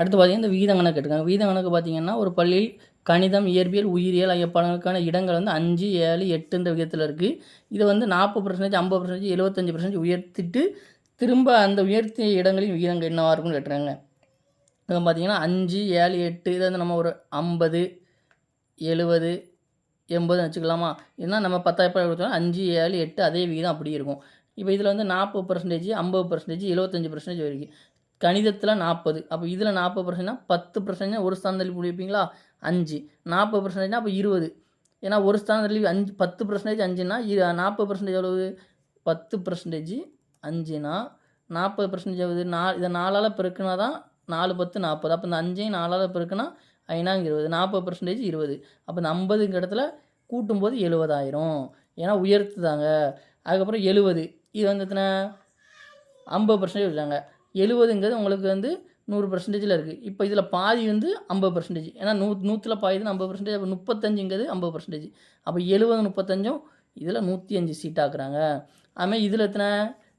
அடுத்து பார்த்தீங்கன்னா இந்த வீத கணக்கு எடுக்காங்க வீத கணக்கு பார்த்திங்கன்னா ஒரு பள்ளியில் கணிதம் இயற்பியல் உயிரியல் ஆகிய பாடங்களுக்கான இடங்கள் வந்து அஞ்சு ஏழு எட்டுன்ற விதத்தில் இருக்குது இதை வந்து நாற்பது பர்சன்டேஜ் ஐம்பது பர்சன்டேஜ் எழுபத்தஞ்சு பர்சன்டேஜ் உயர்த்திட்டு திரும்ப அந்த உயர்த்திய இடங்களின் விகிதங்கள் என்னவாக இருக்கும்னு கேட்டுறாங்க இப்போ பார்த்திங்கன்னா அஞ்சு ஏழு எட்டு இதை வந்து நம்ம ஒரு ஐம்பது எழுபது எண்பதுன்னு வச்சுக்கலாமா? ஏன்னா நம்ம பத்தாயிரம் கொடுத்தோம் அஞ்சு ஏழு எட்டு அதே விகிதம் அப்படி இருக்கும். இப்போ இதில் வந்து நாற்பது பர்சன்டேஜ் ஐம்பது பர்சன்டேஜ் எழுபத்தஞ்சு பர்சன்டேஜ் வரைக்கும். கணிதத்தில் நாற்பது அப்போ இதில் நாற்பது பர்சன்ட்னா பத்து பர்சன்டேஜ் ஒரு ஸ்தானம் தள்ளி முடிப்பீங்களா அஞ்சு. நாற்பது பர்சன்டேஜ்னா அப்போ இருபது. ஏன்னா ஒரு ஸ்தானம் தள்ளி அஞ்சு பத்து பர்சன்டேஜ் அஞ்சுனா இரு நாற்பது பர்சன்டேஜ் எவ்வளவு? பத்து பர்சன்டேஜ் அஞ்சுனா நாற்பது பர்சன்டேஜ் ஆகுது நா இதை நாலால் பெருக்குனா தான் நாலு பத்து நாற்பது அப்போ இந்த அஞ்சையும் நாலால் பெருக்குனா ஐநாங்க இருபது. நாற்பது பர்சன்டேஜ் இருபது. அப்போ இந்த ஐம்பதுங்க இடத்துல கூட்டும்போது எழுபதாயிரம். ஏன்னா உயர்த்துதாங்க. அதுக்கப்புறம் எழுபது. இது வந்து எத்தனை? ஐம்பது பர்சன்டேஜ் வச்சாங்க எழுபதுங்கிறது உங்களுக்கு வந்து நூறு பர்சன்டேஜில் இருக்குது இப்போ இதில் பாதி வந்து ஐம்பது பர்சன்டேஜ் ஏன்னா நூ நூற்றில் பாதி தான் ஐம்பது பர்சன்டேஜ் அப்போ முப்பத்தஞ்சுங்கிறது ஐம்பது பர்சன்டேஜ் அப்போ எழுபது முப்பத்தஞ்சும் இதில் நூற்றி அஞ்சு சீட் ஆக்குறாங்க. அதுமாதிரி இதில் எத்தனை?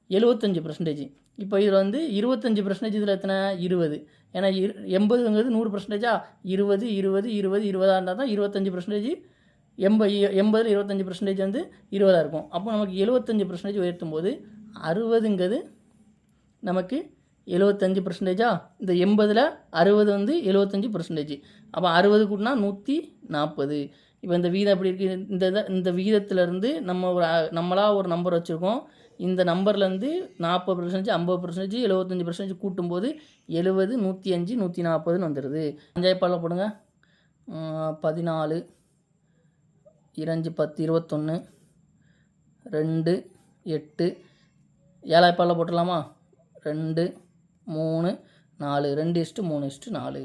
எழுபத்தஞ்சு பர்சன்டேஜ் இப்போ இதில் வந்து இருபத்தஞ்சி பர்சன்டேஜ் இதில் எத்தனை? இருபது. ஏன்னா இரு எண்பதுங்கிறது நூறு பர்சன்டேஜா இருபது இருபது இருபது இருபதாக இருந்தால் தான் இருபத்தஞ்சி பர்சன்டேஜ் எண்பது எண்பதில் இருபத்தஞ்சி பர்சன்டேஜ் வந்து இருபதாக இருக்கும். அப்போ நமக்கு எழுபத்தஞ்சி பர்சன்டேஜ் உயர்த்தும் போது அறுபதுங்கிறது நமக்கு எழுபத்தஞ்சி பர்சன்டேஜா இந்த எண்பதில் அறுபது வந்து எழுபத்தஞ்சி பர்சன்டேஜ் அப்போ அறுபது கூட்டினா நூற்றி நாற்பது இப்போ இந்த வீதம் எப்படி இருக்குது இந்த இதை இந்த விகிதத்துலேருந்து நம்ம ஒரு நம்மளாக ஒரு நம்பர் வச்சுருக்கோம். இந்த நம்பர்லேருந்து நாற்பது பர்சன்டேஜ் ஐம்பது பர்சன்டேஜ் எழுபத்தஞ்சி பர்சன்டேஜ் கூட்டும்போது எழுபது நூற்றி அஞ்சு நூற்றி நாற்பதுன்னு வந்துடுது அஞ்சாயிரப்பாலில் போடுங்க. பதினாலு இரஞ்சு பத்து இருபத்தொன்று ரெண்டு எட்டு. ஏழாயிரப்பாலில் போட்டுடலாமா? ரெண்டு மூணு நாலு ரெண்டு இஸ்ட்டு மூணு இஸ்ட்டு நாலு.